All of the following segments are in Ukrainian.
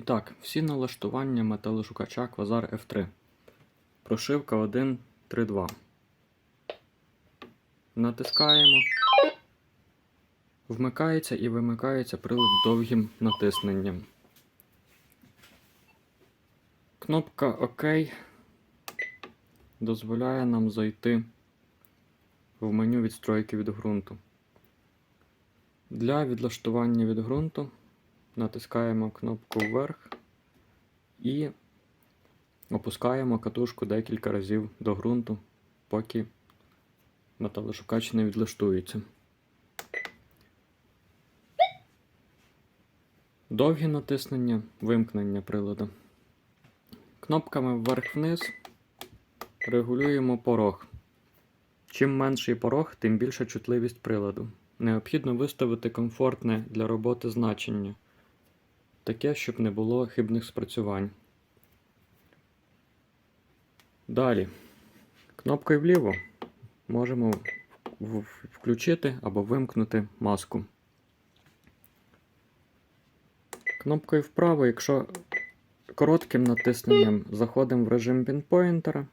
І так, всі налаштування металошукача Quasar F3. Прошивка 1.3.2. Натискаємо. Вмикається і вимикається прилад довгим натисненням. Кнопка ОК дозволяє нам зайти в меню відстройки від ґрунту. Для відлаштування від ґрунту натискаємо кнопку вверх і опускаємо катушку декілька разів до ґрунту, поки металошукач не відлаштується. Довгі натиснення вимкнення приладу. Кнопками вверх-вниз регулюємо порог. Чим менший порог, тим більша чутливість приладу. Необхідно виставити комфортне для роботи значення, таке, щоб не було хибних спрацювань. Далі, кнопкою вліво можемо включити або вимкнути маску. Кнопкою вправо, якщо коротким натисненням заходимо в режим пінпоінтера,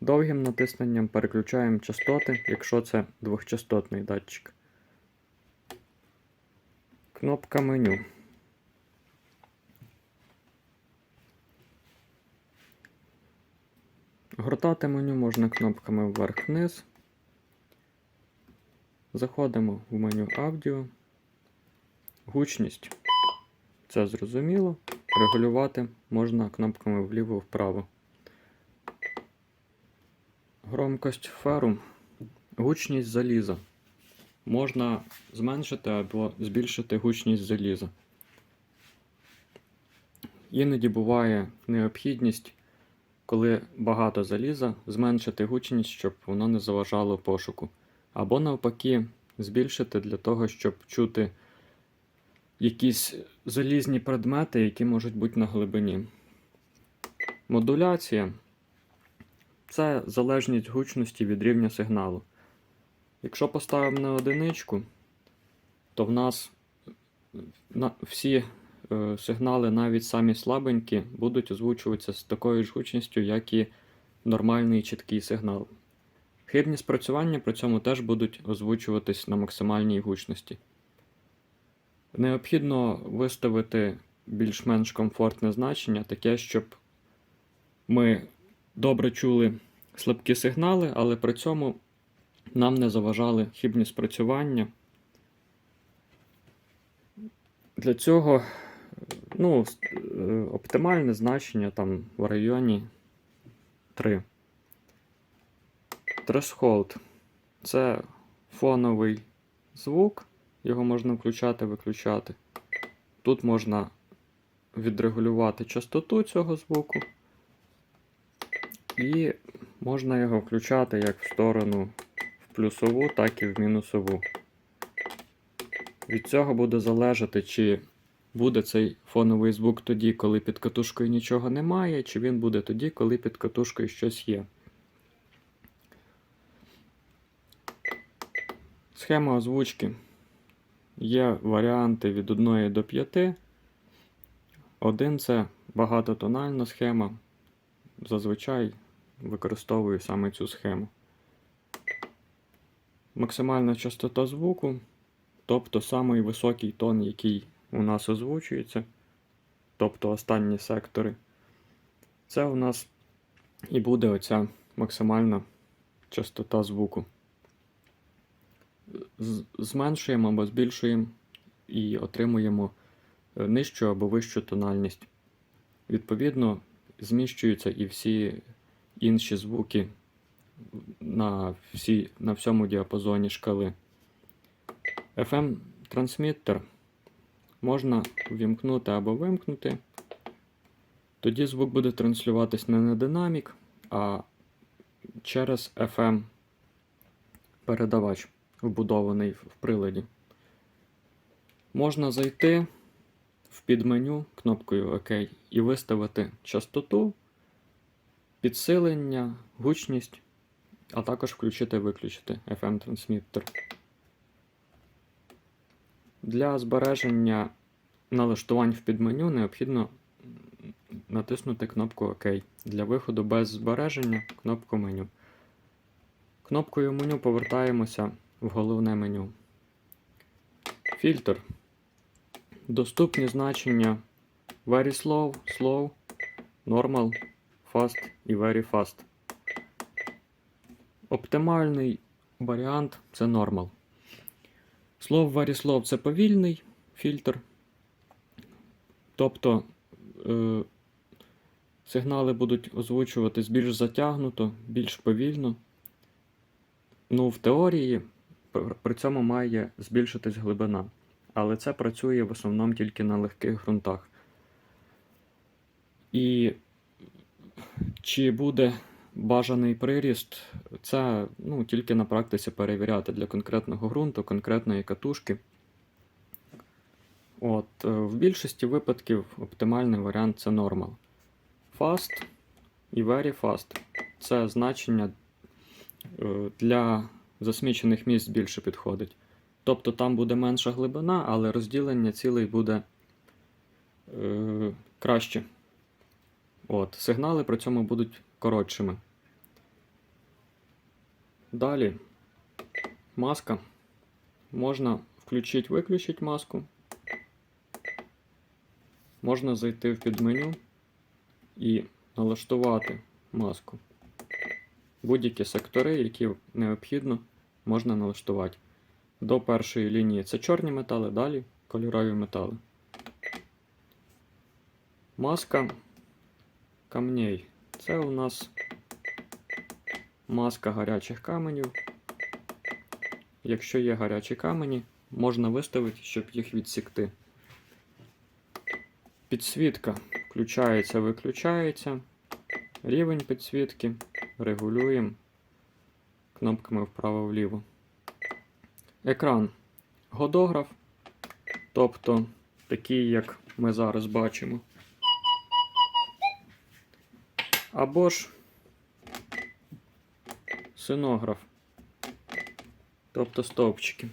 довгим натисненням переключаємо частоти, якщо це двохчастотний датчик. Кнопка меню. Гортати меню можна кнопками вверх-вниз. Заходимо в меню аудіо. Гучність. Це зрозуміло. Регулювати можна кнопками вліво-вправо. Громкость ферум. Гучність заліза. Можна зменшити або збільшити гучність заліза. Іноді буває необхідність, коли багато заліза, зменшити гучність, щоб воно не заважало пошуку. Або навпаки, збільшити для того, щоб чути якісь залізні предмети, які можуть бути на глибині. Модуляція це залежність гучності від рівня сигналу. Якщо поставимо на одиничку, то в нас на, всі сигнали, навіть самі слабенькі, будуть озвучуватися з такою ж гучністю, як і нормальний чіткий сигнал. Хибні спрацювання при цьому теж будуть озвучуватись на максимальній гучності. Необхідно виставити більш-менш комфортне значення, таке, щоб ми добре чули слабкі сигнали, але при цьому нам не заважали хибні спрацювання. Для цього ну, е, оптимальне значення там в районі 3. Threshold – це фоновий звук, його можна включати, виключати. Тут можна відрегулювати частоту цього звуку, і можна його включати як в сторону в плюсову, так і в мінусову. Від цього буде залежати, чи буде цей фоновий звук тоді, коли під катушкою нічого немає, чи він буде тоді, коли під катушкою щось є. Схема озвучки. Є варіанти від 1 до 5. Один це багатотональна схема. Зазвичай використовую саме цю схему. Максимальна частота звуку, тобто самий високий тон, який у нас озвучується, тобто останні сектори. Це у нас і буде оця максимальна частота звуку. Зменшуємо або збільшуємо і отримуємо е, нижчу або вищу тональність. Відповідно, зміщуються і всі інші звуки на, всі, на всьому діапазоні шкали. FM-трансміттер можна вімкнути або вимкнути. Тоді звук буде транслюватись не на динамік, а через FM передавач, вбудований в приладі. Можна зайти в підменю кнопкою ОК і виставити частоту, підсилення, гучність, а також включити-виключити FM-трансміттер. Для збереження налаштувань в підменю необхідно натиснути кнопку ОК. Для виходу без збереження кнопку меню. Кнопкою меню повертаємося в головне меню. Фільтр. Доступні значення Very slow, slow, normal, fast і very fast. Оптимальний варіант це normal. Very slow це повільний фільтр. Тобто е, сигнали будуть озвучуватись більш затягнуто, більш повільно. Ну, в теорії при цьому має збільшитись глибина. Але це працює в основному тільки на легких ґрунтах. І чи буде бажаний приріст, це ну, тільки на практиці перевіряти для конкретного ґрунту, конкретної катушки. От, е, в більшості випадків оптимальний варіант це normal. Fast і very fast це значення е, для засмічених місць більше підходить. Тобто там буде менша глибина, але розділення цілей буде е, краще. От, сигнали при цьому будуть коротшими. Далі маска. Можна включити-виключити маску. Можна зайти в підменю і налаштувати маску. Будь-які сектори, які необхідно, можна налаштувати. До першої лінії це чорні метали, далі кольорові метали. Маска камней. Це у нас маска гарячих каменів. Якщо є гарячі камені, можна виставити, щоб їх відсікти. Підсвітка включається, виключається. Рівень підсвітки регулюємо кнопками вправо-вліво. Екран годограф, тобто такий, як ми зараз бачимо. Або ж синограф, тобто стовпчики.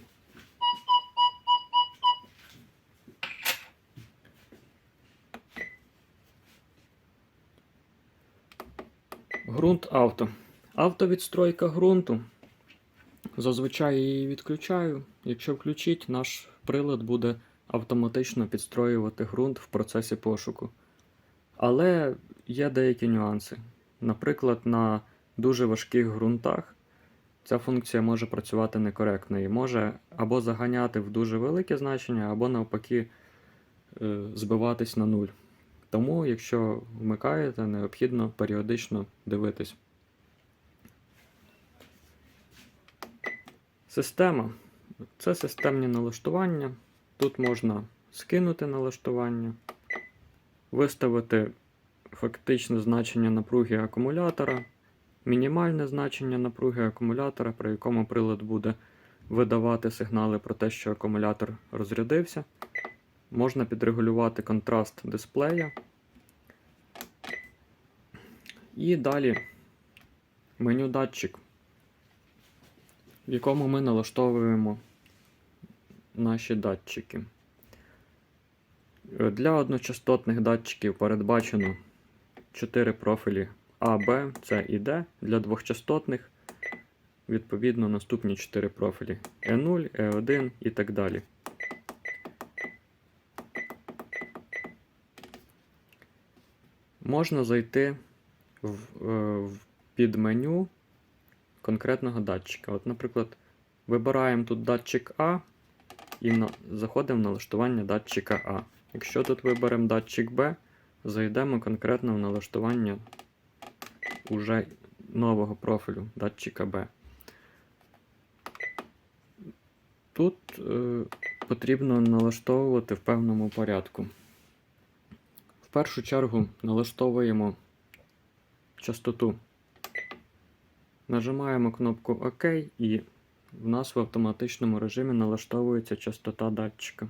Грунт авто. Автовідстройка ґрунту. Зазвичай її відключаю. Якщо включить, наш прилад буде автоматично підстроювати ґрунт в процесі пошуку. Але є деякі нюанси. Наприклад, на дуже важких ґрунтах ця функція може працювати некоректно і може або заганяти в дуже велике значення, або навпаки е, збиватись на нуль. Тому, якщо вмикаєте, необхідно періодично дивитись. Система це системні налаштування. Тут можна скинути налаштування, виставити фактичне значення напруги акумулятора, мінімальне значення напруги акумулятора, при якому прилад буде видавати сигнали про те, що акумулятор розрядився. Можна підрегулювати контраст дисплея. І далі меню датчик, в якому ми налаштовуємо наші датчики. Для одночастотних датчиків передбачено 4 профілі А, Б, С і Д. Для двохчастотних, відповідно, наступні 4 профілі Е0, Е1 і так далі. Можна зайти в, е, в підменю конкретного датчика. От, наприклад, вибираємо тут датчик А і на, заходимо в налаштування датчика А. Якщо тут виберемо датчик Б, зайдемо конкретно в налаштування уже нового профілю датчика Б. Тут е, потрібно налаштовувати в певному порядку. В першу чергу налаштовуємо частоту. Нажимаємо кнопку ОК і в нас в автоматичному режимі налаштовується частота датчика.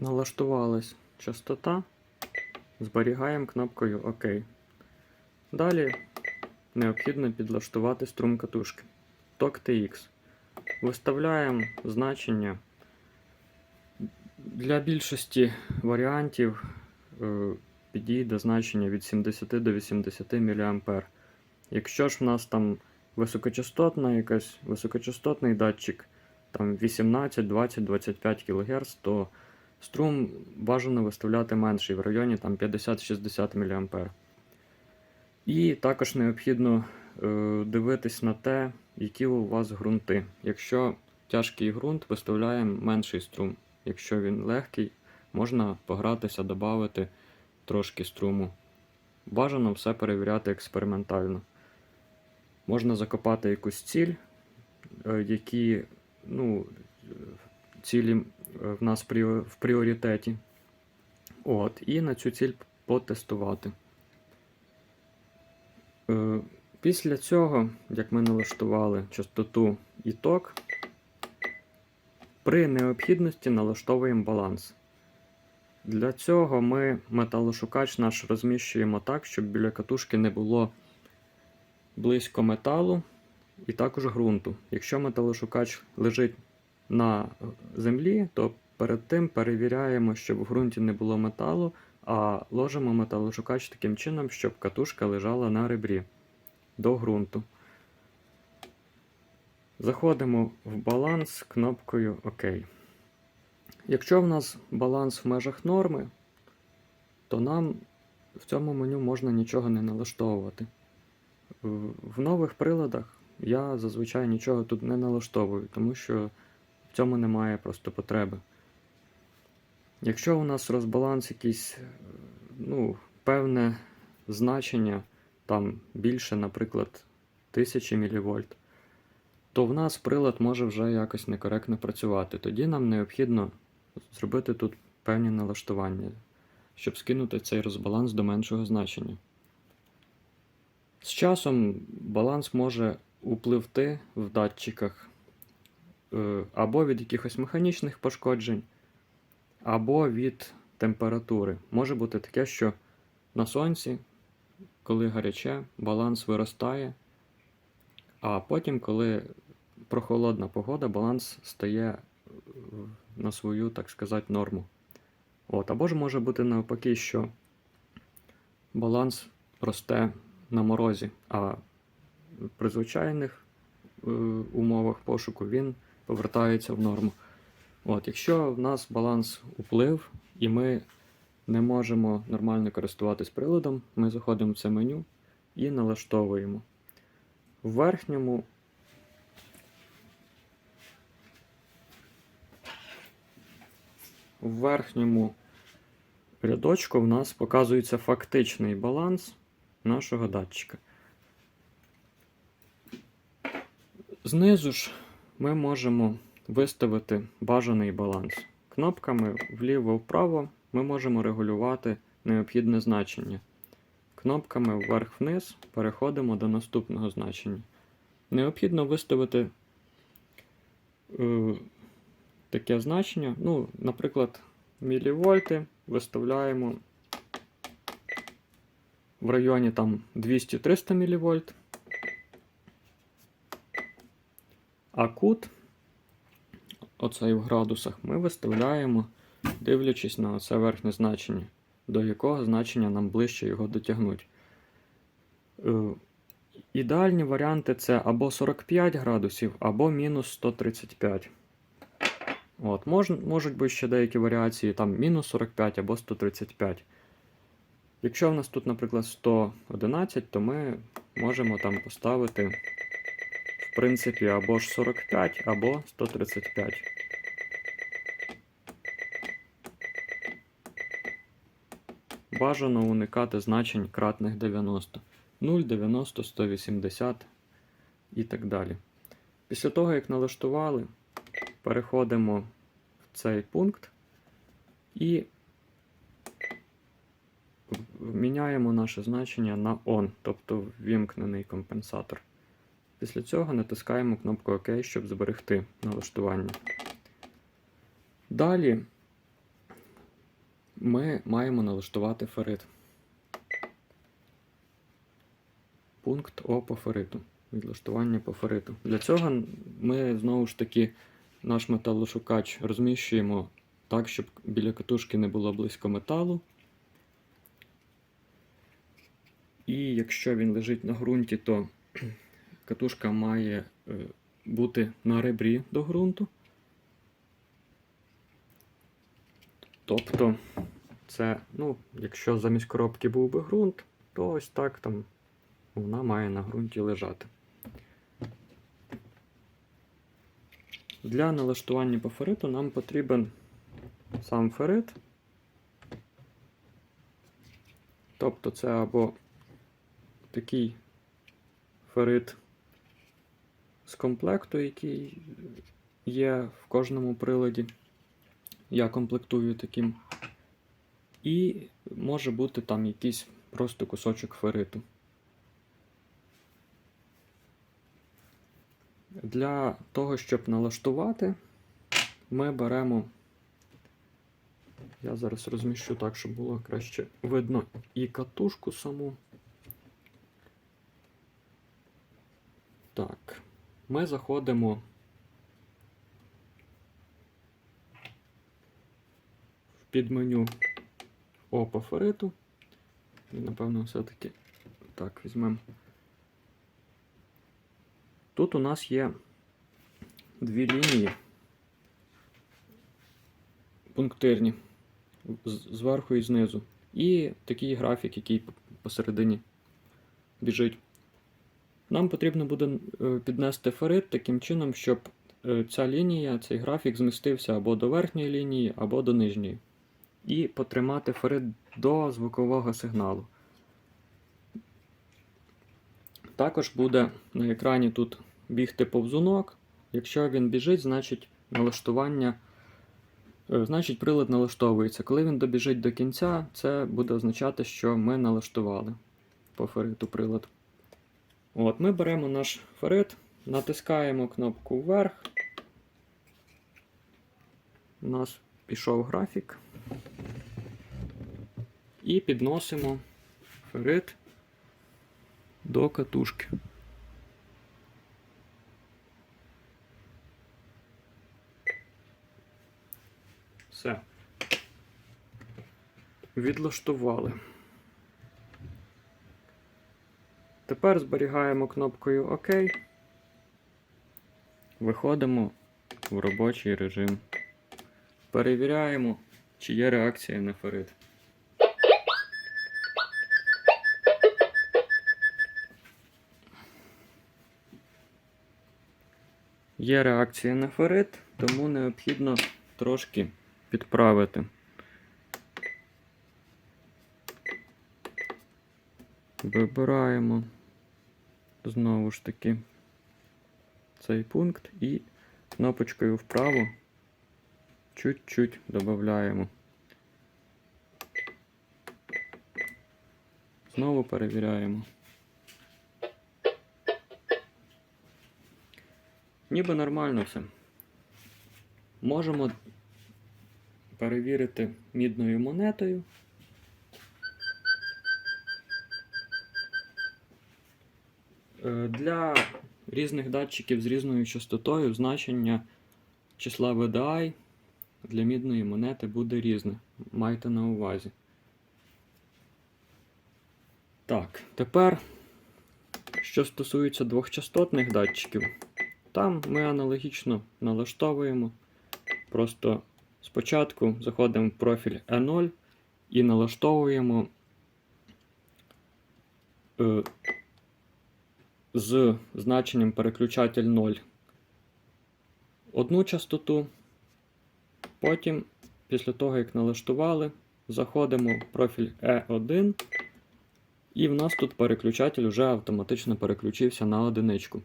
Налаштувалась частота. Зберігаємо кнопкою ОК. Далі необхідно підлаштувати струм катушки. Ток TX. Виставляємо значення. Для більшості варіантів е, підійде значення від 70 до 80 мА. Якщо ж в нас там високочастотна якась, високочастотний датчик, там 18, 20, 25 кГц, то струм бажано виставляти менший в районі там 50-60 мА. І також необхідно е, дивитись на те, які у вас ґрунти. Якщо тяжкий ґрунт, виставляємо менший струм. Якщо він легкий, можна погратися, додати трошки струму. Бажано все перевіряти експериментально. Можна закопати якусь ціль, е, які ну, цілі в нас в пріоритеті. От, і на цю ціль потестувати. Е, Після цього, як ми налаштували частоту і ток, при необхідності налаштовуємо баланс. Для цього ми металошукач наш розміщуємо так, щоб біля катушки не було близько металу і також ґрунту. Якщо металошукач лежить на землі, то перед тим перевіряємо, щоб в ґрунті не було металу, а ложимо металошукач таким чином, щоб катушка лежала на ребрі до ґрунту. Заходимо в баланс кнопкою ОК. Якщо в нас баланс в межах норми, то нам в цьому меню можна нічого не налаштовувати. В нових приладах я зазвичай нічого тут не налаштовую, тому що в цьому немає просто потреби. Якщо у нас розбаланс якийсь, е, ну, певне значення, там більше, наприклад, 1000 мВ, то в нас прилад може вже якось некоректно працювати. Тоді нам необхідно зробити тут певні налаштування, щоб скинути цей розбаланс до меншого значення. З часом баланс може upливти в датчиках або від якихось механічних пошкоджень, або від температури. Може бути таке, що на сонці, коли гаряче, баланс виростає, а потім, коли прохолодна погода, баланс стає е, на свою, так сказати, норму. От, або ж може бути навпаки, що баланс росте на морозі, а при звичайних е, умовах пошуку він повертається в норму. От, якщо в нас баланс уплив і ми не можемо нормально користуватись приладом, ми заходимо в це меню і налаштовуємо. В верхньому в верхньому рядочку в нас показується фактичний баланс нашого датчика. Знизу ж ми можемо виставити бажаний баланс. Кнопками вліво-вправо ми можемо регулювати необхідне значення. Кнопками вверх-вниз переходимо до наступного значення. Необхідно виставити е, таке значення. Ну, наприклад, мілівольти виставляємо в районі там 200-300 мВ. А кут, оцей в градусах, ми виставляємо, дивлячись на це верхнє значення, до якого значення нам ближче його дотягнуть. Е, Ідеальні варіанти це або 45 градусів, або мінус 135. От, мож, Можуть бути ще деякі варіації, там мінус 45 або 135. Якщо в нас тут, наприклад, 111, то ми можемо там поставити, в принципі, або ж 45, або 135. Бажано уникати значень кратних 90. 0, 90, 180 і так далі. Після того, як налаштували, переходимо в цей пункт і міняємо наше значення на ON, тобто ввімкнений компенсатор. Після цього натискаємо кнопку ОК, щоб зберегти налаштування. Далі ми маємо налаштувати ферит. Пункт О по фериту. Відлаштування по фериту. Для цього ми знову ж таки наш металошукач розміщуємо так, щоб біля катушки не було близько металу. І якщо він лежить на ґрунті, то катушка має е, бути на ребрі до ґрунту. Тобто, це, ну, якщо замість коробки був би ґрунт, то ось так там вона має на ґрунті лежати. Для налаштування по фериту нам потрібен сам ферит. Тобто це або такий ферит з комплекту, який є в кожному приладі. Я комплектую таким. І може бути там якийсь просто кусочок фериту. Для того, щоб налаштувати, ми беремо. Я зараз розміщу так, щоб було краще видно і катушку саму. Так, ми заходимо в підменю О по. І, напевно, все-таки так візьмемо. Тут у нас є дві лінії пунктирні зверху і знизу. І такий графік, який посередині біжить. Нам потрібно буде е, піднести ферит таким чином, щоб е, ця лінія, цей графік змістився або до верхньої лінії, або до нижньої. І потримати ферит до звукового сигналу. Також буде на екрані тут бігти повзунок. Якщо він біжить, значить налаштування, е, значить прилад налаштовується. Коли він добіжить до кінця, це буде означати, що ми налаштували по фериту прилад. От, Ми беремо наш ферит, натискаємо кнопку вверх. У нас пішов графік. І підносимо ферит до катушки. Все. Відлаштували. Тепер зберігаємо кнопкою ОК. Виходимо в робочий режим. Перевіряємо, чи є реакція на ферит. Є реакція на ферит, тому необхідно трошки підправити. Вибираємо знову ж таки цей пункт і кнопочкою вправо чуть-чуть додаємо. Знову перевіряємо. Ніби нормально все. Можемо перевірити мідною монетою. Для різних датчиків з різною частотою значення числа VDI для мідної монети буде різне. Майте на увазі. Так, тепер, що стосується двохчастотних датчиків, там ми аналогічно налаштовуємо. Просто спочатку заходимо в профіль E0 і налаштовуємо е, з значенням переключатель 0 одну частоту. Потім, після того, як налаштували, заходимо в профіль E1, і в нас тут переключатель вже автоматично переключився на одиничку.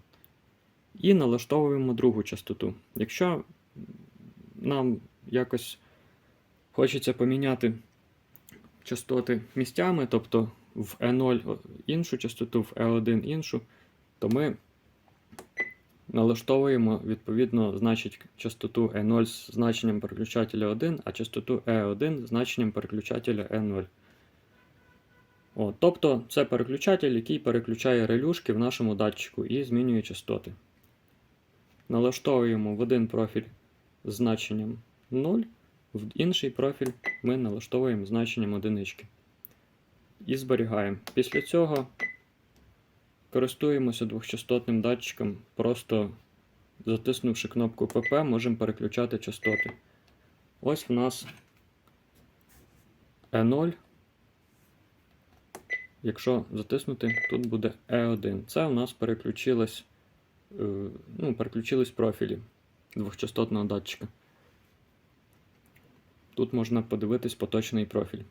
І налаштовуємо другу частоту. Якщо нам якось хочеться поміняти частоти місцями, тобто в E0 іншу частоту, в E1 іншу, то ми налаштовуємо відповідно значить частоту E0 з значенням переключателя 1, а частоту E1 з значенням переключателя E0. О, тобто це переключатель, який переключає релюшки в нашому датчику і змінює частоти. Налаштовуємо в один профіль з значенням 0, в інший профіль ми налаштовуємо значенням одинички. І зберігаємо. Після цього користуємося двохчастотним датчиком, просто затиснувши кнопку PP, можемо переключати частоти. Ось в нас E0. Якщо затиснути, тут буде E1. Це у нас переключилось, е, ну, переключились профілі двохчастотного датчика. Тут можна подивитись поточний профіль.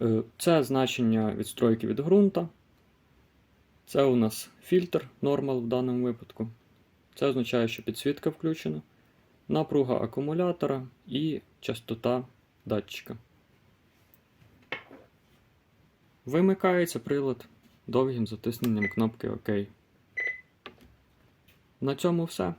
Е, Це значення відстройки від ґрунта. Це у нас фільтр нормал в даному випадку. Це означає, що підсвітка включена, напруга акумулятора і частота датчика. Вимикається прилад довгим затисненням кнопки ОК. На цьому все.